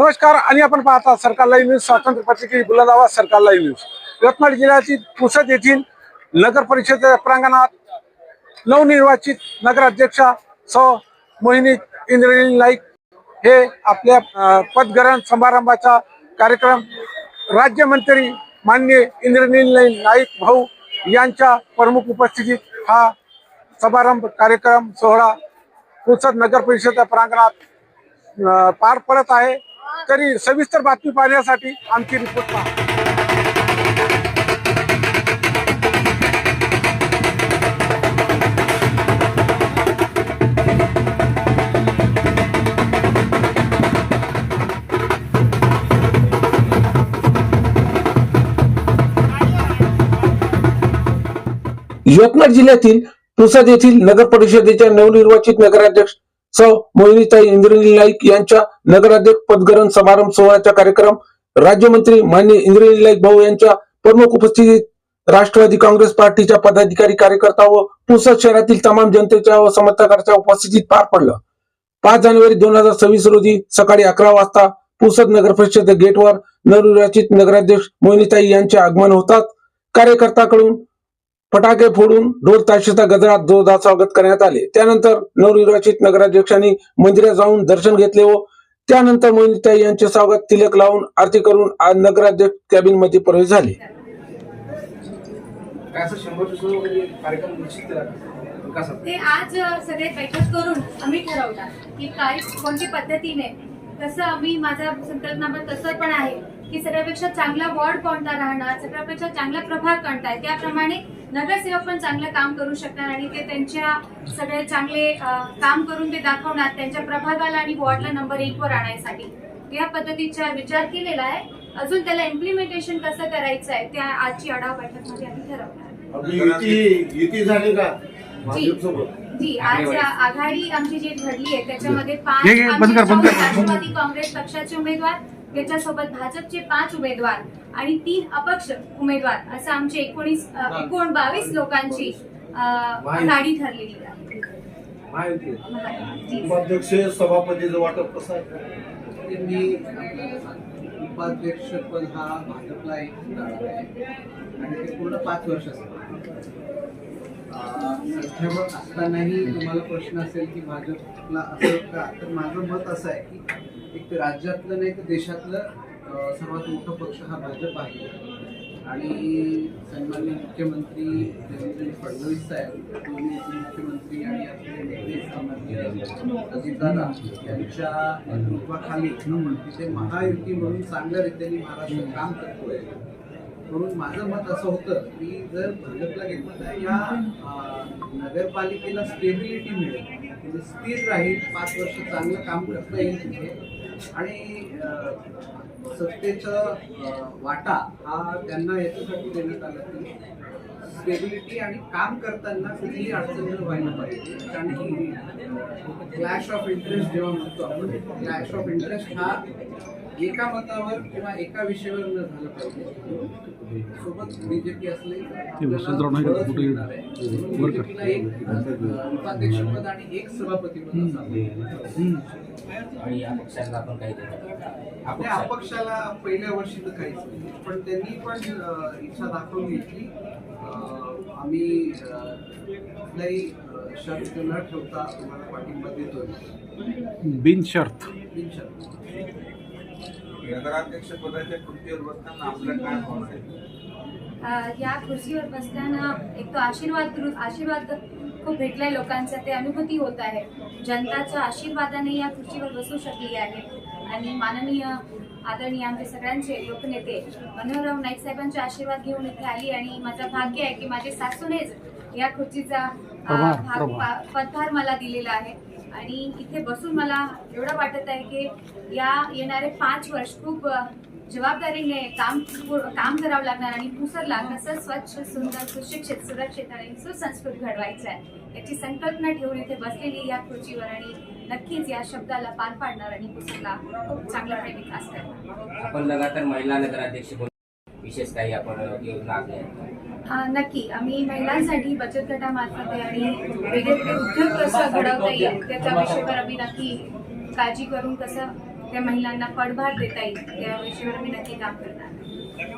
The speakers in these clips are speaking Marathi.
नमस्कार आणि आपण पाहता सरकार लाईव्ह न्यूज स्वातंत्र्य पत्रिकेची बुलंद सरकार लाईव्ह न्यूज. यवतमाळ जिल्ह्यातील पुसद येथील नगर परिषद प्रांगणात नवनिर्वाचित नगराध्यक्षा सौ मोहिनी इंद्रनील नाईक हे आपल्या पदग्रहण समारंभाचा कार्यक्रम राज्यमंत्री मान्य इंद्रनील नाईक भाऊ यांच्या प्रमुख उपस्थितीत हा समारंभ कार्यक्रम सोहळा पुसद नगर परिषद प्रांगणात पार पडत आहे. तरी सविस्तर बातमी पाहण्यासाठी आमची रिपोर्ट पहा. यवतमाळ जिल्ह्यातील पुसद येथील नगर परिषदेच्या नवनिर्वाचित नगराध्यक्ष सौ मोहिनीताई इंद्रनील नाईक यांच्या नगराध्यक्ष पदग्रहण समारंभ सोहळ्याचा कार्यक्रम राज्यमंत्री मान्य इंद्रनील नाईक भाऊ यांच्या प्रमुख उपस्थितीत राष्ट्रवादी काँग्रेस पार्टीच्या पदाधिकारी कार्यकर्ता व पुसद शहरातील तमाम जनतेच्या व समर्थकांच्या उपस्थितीत पार पडलं. पाच जानेवारी दोन हजार सव्वीस रोजी सकाळी अकरा वाजता पुसद नगर परिषद गेटवर नवनिर्वाचित नगराध्यक्ष मोहिनीताई यांचे आगमन होतात. कार्यकर्त्याकडून फटाके फोडून ढोल ताशेचा गजरात जोरदार स्वागत करण्यात आले. त्यानंतर नवनिर्वाचित नगराध्यक्षांनी मंदिरात जाऊन दर्शन घेतले व त्यानंतर मोहिनीताई यांचे स्वागत तिलक लावून आरती करून आज नगराध्यक्ष कॅबिनमध्ये प्रवेश झाले? विकासात ते आज सगळे बैठक करून आम्ही ठरवणार की काय कोणत्या पद्धतीने कसं आम्ही माझा संकल्पनामा तसं पण आहे की सगळ्यापेक्षा चांगला वॉर्ड कोणता राहणार सगळ्यापेक्षा चांगला प्रभाग कोणता आहे त्याप्रमाणे नगरसेवक पण चांगलं काम करू शकणार आणि ते त्यांच्या सगळे चांगले काम करून ते दाखवणार. त्यांच्या प्रभागाला आणि वॉर्डला नंबर एक वर आणण्यासाठी या पद्धतीचा विचार केलेला आहे. अजून त्याला इम्प्लिमेंटेशन कसं करायचं आहे त्या आजची आढावा बैठकमध्ये आम्ही ठरवणार आपली युती युती झाली का? भाजपसोबत जी आज आघाडी आमची जी घडली आहे त्याच्यामध्ये पाच. राष्ट्रवादी काँग्रेस पक्षाचे उमेदवार त्याच्यासोबत भाजपचे पाच उमेदवार आणि तीन अपक्ष उमेदवार असं आमचे एकोणीस एकूण बावीस लोकांची आघाडी ठरलेली आहे. उपाध्यक्ष सभापतीचं वाटप कसं आहे? मी उपाध्यक्ष पद हा भाजपला एक आहे. आणि ते पूर्ण पाच वर्षासाठी अं, संख्याबळ असतानाही तुम्हाला प्रश्न असेल की भाजपला असं का? तर माझं मत असं आहे की एक राज्यातलं नाही तर देशातलं सर्वात मोठा पक्ष हा भाजप आहे. आणि सन्मान्य मुख्यमंत्री देवेंद्र फडणवीस साहेब दोन्ही उपमुख्यमंत्री आणि आपले नेते सामान्य अजितदादा यांच्या नेतृत्वाखाली तिथे महायुती म्हणून चांगल्या रीतीने महाराष्ट्र काम करतोय. म्हणून माझं मत असं होतं की जर भाजपला घेतलं तर या नगरपालिकेला स्टेबिलिटी मिळेल. म्हणजे स्थिर राहील पाच वर्ष चांगलं काम करता येईल तिथे. आणि सत्तेचा वाटा हा त्यांना याच्यासाठी देण्यात आला की स्टेबिलिटी आणि काम करताना कुठलीही अडचण व्हायला पाहिजे कारण की क्लॅश ऑफ इंटरेस्ट जेव्हा म्हणतो आपण क्लॅश ऑफ इंटरेस्ट हा एका मतावर किंवा एका विषयावर न झालं पाहिजे. सोबत बीजेपी असले बीजेपीला एक उपाध्यक्षपद आणि एक सभापतीपद असावं आणि या पक्षांना आपण काही आपल्या अपक्षाला पहिल्या वर्षी तर काहीच नाही. पण त्यांनी पण इच्छा दाखवली की आम्ही कुठलाही शर्त न ठेवता तुम्हाला पाठिंबा देतोय. बिनशर्त. बिनशर्त. नगराध्यक्ष पदाच्या खुर्चीवर बसताना आपलं काय भावना आहे? अ, या खुर्चीवर बसताना एक तो आशीर्वाद आशीर्वाद खूप भेटलाय लोकांचा ते अनुभूती होत आहे. जनताच्या आशीर्वादाने या खुर्चीवर बसू शकली आहे. आणि माननीय आदरणीय आमचे सगळ्यांचे लोकनेते मनोहरराव नाईक साहेबांचे आशीर्वाद घेऊन इथे आली आणि माझं भाग्य आहे की माझे सासूनेच या खुर्चीचा भाग पा- पदभार मला दिलेला आहे. आणि इथे बसून मला एवढं वाटत आहे की या येणारे पाच वर्ष खूप जबाबदारीने काम काम करावं लागणार आणि पुसरला कसं स्वच्छ सुंदर सुशिक्षित सुरक्षित आणि सुसंस्कृत घडवायचं आहे याची संकल्पना ठेवून इथे बसलेली या खुर्चीवर आणि नक्कीच या शब्दाला पार पाडणार आणि पुसरला खूप चांगला काही विकास करणार आपण लगातार महिला नगराध्यक्ष विशेष काही आपण योजना आखल्या आहेत. हा, नक्की. आम्ही महिलांसाठी बचत गटामार्फत आणि वेगवेगळे उद्योग कसं घडवता येईल त्याच्या विषयावर आम्ही नक्की काळजी करून कसं त्या महिलांना पडभार देता येईल त्या विषयावर मी नक्की काम करणार.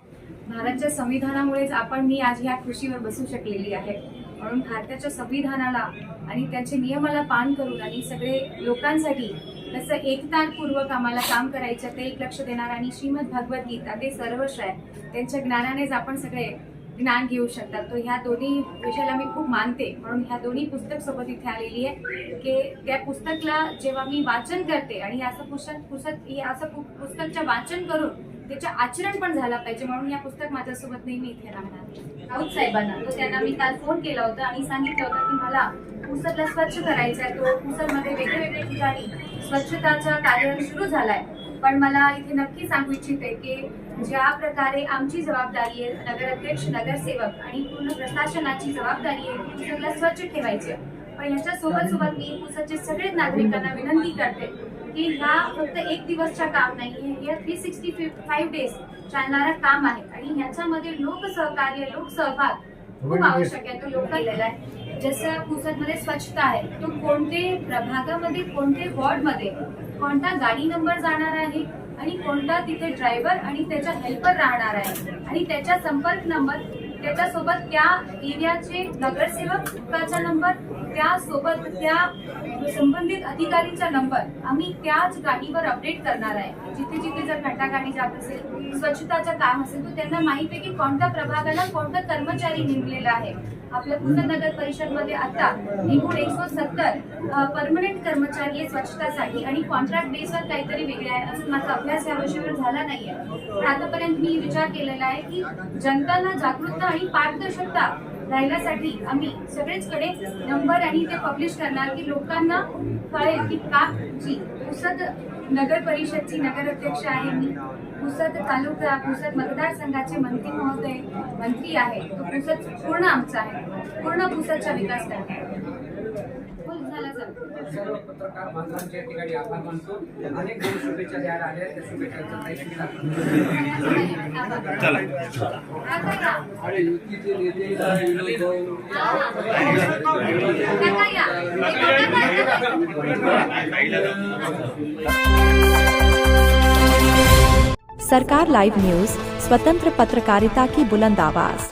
भारताच्या संविधानामुळेच आपण मी आज ह्या खुशीवर बसू शकलेली आहे. म्हणून भारताच्या संविधानाला आणि त्याचे नियमाला पान करून आणि सगळे लोकांसाठी कसं एकतापूर्वक आम्हाला काम करायचं ते एक लक्ष देणार आणि श्रीमद भगवद्गीता ते सर्वस्व आहे त्यांच्या ज्ञानानेच आपण सगळे ज्ञान घेऊ शकतात. तर ह्या दोन्ही विषयाला मी खूप मानते. म्हणून ह्या दोन्ही पुस्तक सोबत इथे आलेली आहे की त्या पुस्तकला जेव्हा मी वाचन करते आणि असं पुस्तक पुस्तक हे असं पु- पुस्तकचं वाचन करून त्याचं आचरण पण झाला पाहिजे. म्हणून या पुस्तक माझ्यासोबत नेहमी इथे राहणार. राऊत साहेबांना. तर त्यांना मी काल फोन केला होता आणि सांगितलं होतं की मला पुसदला स्वच्छ करायचं आहे तो पुसदमध्ये वेगळ्या वेगळ्या ठिकाणी स्वच्छताचा कार्यक्रम सुरू झालाय. पण मला इथे नक्की सांगू इच्छिते की ज्या प्रकारे आमची जबाबदारी आहे नगराध्यक्ष नगरसेवक आणि पूर्ण प्रशासनाची जबाबदारी आहे की पुसदला स्वच्छ ठेवायचे. पण याच्या सोबत सोबत मी पुसदचे सगळे नागरिकांना विनंती करते की ह्या फक्त एक दिवसच्या काम नाही हे थ्री सिक्स्टी फाईव्ह डेज चालणारं काम आहे आणि ह्याच्यामध्ये लोकसहकार्य लोकसहभाग खूप आवश्यक आहे तो लोकांना आहे. जसं पुसदमध्ये स्वच्छता आहे तो कोणते प्रभागामध्ये कोणते वॉर्डमध्ये कोणता गाडी नंबर जाणार आहे आणि कोणता तिथे ड्रायव्हर आणि त्याचा हेल्पर राहणार आहे. आणि त्याचा संपर्क नंबर त्याच्यासोबत त्या एरियाचे नगरसेवकाचा नंबर त्यासोबत त्या संबंधित अधिकारीचा नंबर. आम्ही त्याच गाडीवर अपडेट करणार आहे. जिथे जिथे जर घंटागाडी जात असेल स्वच्छताचं काम असेल तर त्यांना माहिती आहे की कोणत्या प्रभागाला कोणता कर्मचारी नेमलेला आहे. आपल्या पुणे नगर परिषदमध्ये आता एकूण एकशे सत्तर परमनंट कर्मचारी आहे स्वच्छतासाठी आणि कॉन्ट्रॅक्ट बेसवर काहीतरी वेगळे आहे असं माझा अभ्यास या विषयावर झाला नाहीये. पण आतापर्यंत मी विचार केलेला आहे की जनतांना जागरूकता आणि पारदर्शकता राहिल्यासाठी आम्ही सगळेचकडे नंबर आणि ते पब्लिश करणार की लोकांना कळेल की का जी पुसद नगर परिषदची नगर अध्यक्ष आहे मी. पुसद तालुका पुसद मतदारसंघाचे मंत्री महोदय मंत्री आहे. तो पुसद पूर्ण आमचा आहे. पूर्ण पुसदचा विकास करणार हो, झाला सर सर्व पत्रकार बांधवांच्या ठिकाणी आभार मानतो. अनेक शुभेच्छा द्यायला आल्या त्या शुभेच्छांचा काही युतीचे नेते सरकार लाइव न्यूज़ स्वतंत्र पत्रकारिता की बुलंद आवाज़।